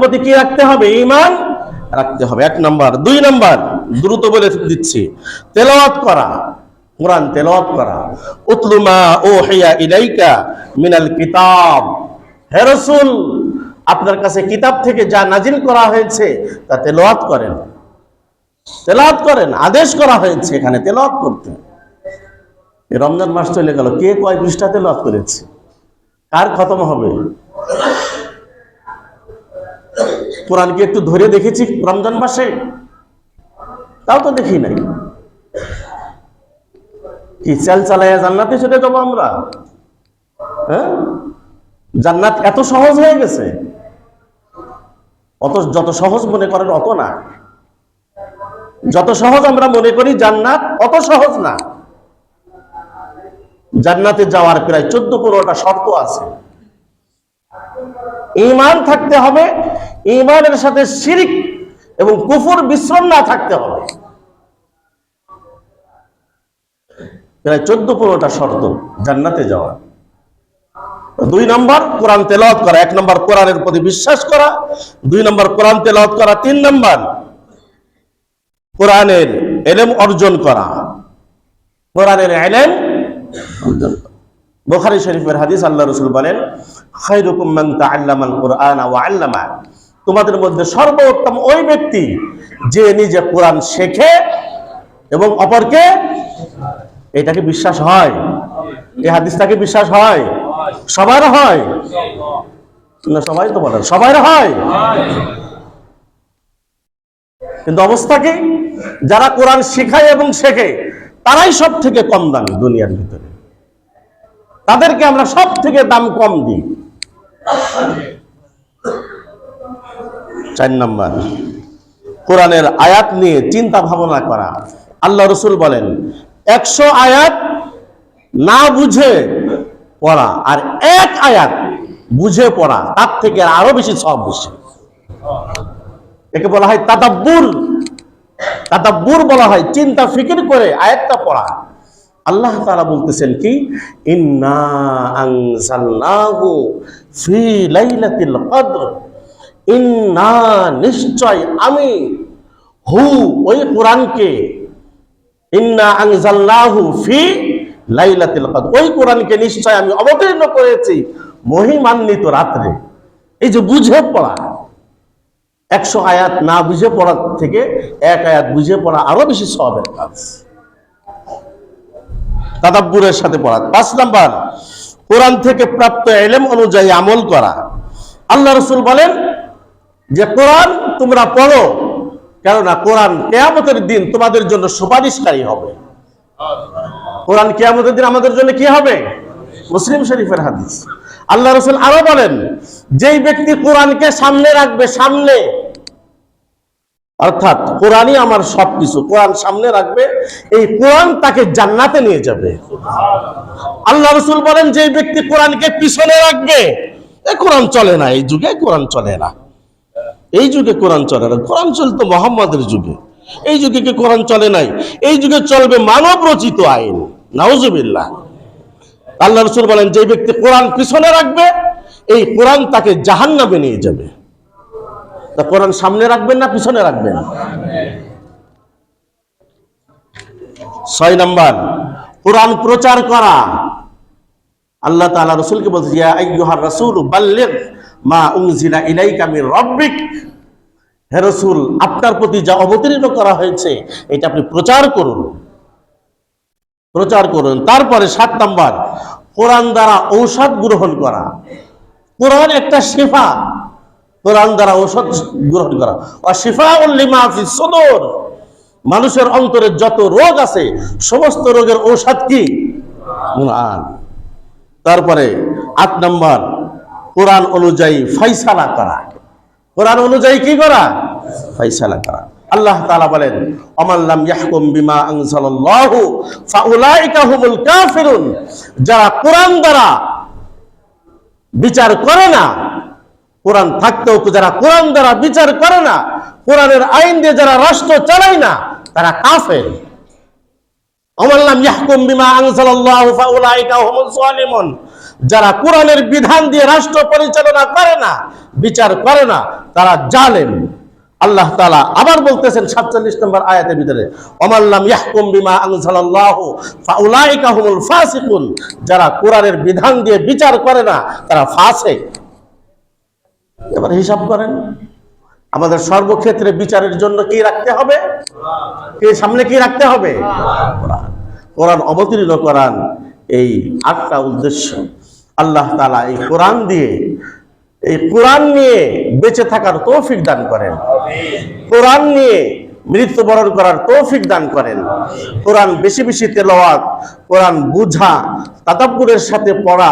প্রতি কি রাখতে হবে? ইমান রাখতে হবে। এক নাম্বার। দুই নাম্বার, দ্রুত বলে দিচ্ছি, তেলাওয়াত করা। কোরআন তেলাওয়াত করা। উতলুমা ও হেয়া ইলাইকা মিনাল কিতাব। হে রাসূল, আপনার কাছে কিতাব থেকে যা নাজিল করা হয়েছে, তা তেলাওয়াত করেন। তেলাওয়াত করেন, আদেশ করা হয়েছে এখানে তেলাওয়াত করতে। রমজান মাস চলে গেল, কে কয় পৃষ্ঠা তেলাওয়াত করেছে? কার খতম হবে? কোরআন কি একটু ধরে দেখেছি রমজান মাসে। তাও তো দেখি নাই। কি চাল চালাইয়া জান্নাতে চলে যাব আমরা? হ্যাঁ? জান্নাত এত সহজ হয়ে গেছে। অত যত সহজ মনে করেন অত না। যত সহজ আমরা মনে করি জান্নাত অত সহজ না। জান্নাতে যাওয়ার প্রায় চোদ্দ পনেরোটা শর্ত আছে। ইমান থাকতে হবে ইমানের সাথে শিরিক এবং কুফর বিশ্রম না থাকতে হবে। প্রায় চোদ্দ পনেরোটা শর্ত জান্নাতে যাওয়া। দুই নম্বর, কোরআন তেলাওয়াত করা। এক নম্বর, কোরআনের প্রতি বিশ্বাস করা। দুই নম্বর, কোরআন তেলাওয়াত করা। তিন নম্বর, কোরআনের এলেম অর্জন করা। কোরআনের এলেম অর্জন করা। বুখারী শরীফের হাদিস আল্লাহ রসুল বলেন তোমাদের মধ্যে সর্বোত্তম ওই ব্যক্তি যে নিজে কোরআন শেখে এবং অপরকে এটাকে বিশ্বাস হয়। এই হাদিসটাকে বিশ্বাস হয়। সবার হয়। না সবাই তো বলেন সবার হয়। কিন্তু অবস্থা কি? যারা কোরআন শেখায় এবং শেখে, তারাই সব থেকে কম দামি দুনিয়ার ভিতরে। তাদেরকে আমরা সব থেকে দাম কম দিই। চার নম্বর, কোরআনের আয়াত নিয়ে চিন্তা ভাবনা করা। আল্লাহ রসুল বলেন, একশো আয়াত না বুঝে পড়া আর এক আয়াত বুঝে পড়া, তার থেকে আরও বেশি সব বেশি। একে বলা হয় তাদাব্বুর। তাদাব্বুর বলা হয় চিন্তা ফিকির করে আয়াতটা পড়া। আল্লাহ তাআলা বলতেছেন কি? ইন্না নিশ্চয় আমি হু ওই কোরআনকে, ইন্না আনজালনাহু ফি লাইলাতিল ওই কোরআনকে নিশ্চয় আমি অবতীর্ণ করেছি মহিমান্বিত রাত্রে। এই যে বুঝে পড়া, একশো আয়াত না বুঝে পড়ার থেকে এক আয়াত বুঝে পড়া আরও বেশি সবের কাজ। তাদাব্বুরের সাথে পড়া পাঁচ নাম্বার, কোরআন থেকে প্রাপ্ত এলেম অনুযায়ী আমল করা। আল্লাহ রসুল বলেন যে, কোরআন তোমরা পড়ো, কেননা কোরআন কেয়ামতের দিন তোমাদের জন্য সুপারিশকারী হবে। কোরআন কেয়ামতের দিন আমাদের জন্য কি হবে? মুসলিম শরীফের হাদিস। আল্লাহ রসুল আরও বলেন, যেই ব্যক্তি কোরআনকে সামনে রাখবে, সামনে অর্থাৎ কোরআনই আমার সবকিছু। কোরআন সামনে রাখবে, এই কোরআন তাকে জান্নাতে নিয়ে যাবে। আল্লাহ রসুল বলেন, যে ব্যক্তি কোরআনকে পিছনে রাখবে, এ কোরআন চলে না, এই যুগে কোরআন চলে না। এই যুগে কোরআন চলে না। কোরআন চলতো মোহাম্মদের যুগে। এই যুগে কি কোরআন চলে নাই? এই যুগে চলবে মানব রচিত আইন। নাউজুবিল্লাহ। আল্লাহ রসুল বলেন, যে ব্যক্তি কোরআন পিছনে রাখবে, এই কোরআন তাকে জাহান্নামে নিয়ে যাবে। তা কোরআন সামনে রাখবেন না পিছনে রাখবেন? ছয় নম্বর, কোরআন প্রচার করা। আল্লাহ তাআলা রসুলকে বলছে রাসূল মা উনজিলা ইলাইকা মির রাব্বিক। হে রাসূল, আপনার প্রতি যা অবতীর্ণ করা হয়েছে, এটা আপনি প্রচার করুন। প্রচার করুন। তারপরে সাত নাম্বার, কোরআন দ্বারা ঔষধ গ্রহণ করা। কোরআন একটা শেফা। কোরআন দ্বারা ঔষধ গ্রহণ করা। আর শিফা উল্লিমা সদর। মানুষের অন্তরে যত রোগ আছে, সমস্ত রোগের ঔষধ কি? কোরআন। তারপরে আট নম্বর, কোরআন অনুযায়ী ফাইসালা করা। কোরআন অনুযায়ী কি করা? ফাইসালা করা। আল্লাহ তাআলা বলেন অমাল্লাম ইয়াহকুম বিমা আনজালাল্লাহু ফাউলাইকা হুমুল কাফিরুন। যারা কোরআন দ্বারা বিচার করে না কোরআন থাকতেও তো যারা কোরআন দ্বারা বিচার করে না, কোরআনের আইন দিয়ে যারা রাষ্ট্র চালায় না, তারা কাফের। যারা কোরআনের বিধান দিয়ে রাষ্ট্র পরিচালনা করে না, বিচার করে না, তারা জালেম। আল্লাহ তাআলা আবার বলতেছেন 47 নম্বর আয়াতের ভিতরে অমাল্লাম ইয়াহকুম বিমা আনজালাল্লাহু ফাউলাইকা হুমুল ফাসিকুন যারা কোরআনের বিধান দিয়ে বিচার করে না, তারা ফাসিক। এবার হিসাব করেন আমাদের সর্বক্ষেত্রে বিচারের জন্য কি রাখতে হবে? কে সামনে কি রাখতে হবে? কোরআন। কোরআন অবতীর্ণ করান এই আটটা উদ্দেশ্য। আল্লাহ তাআলা এই কোরআন দিয়ে এই কোরআন নিয়ে বেঁচে থাকার তৌফিক দান করেন। কোরআন নিয়ে মৃত্যুবরণ করার তৌফিক দান করেন। কোরআন বেশি বেশি তেলাওয়াত কোরআন বুঝা তাদাব্বুরের সাথে পড়া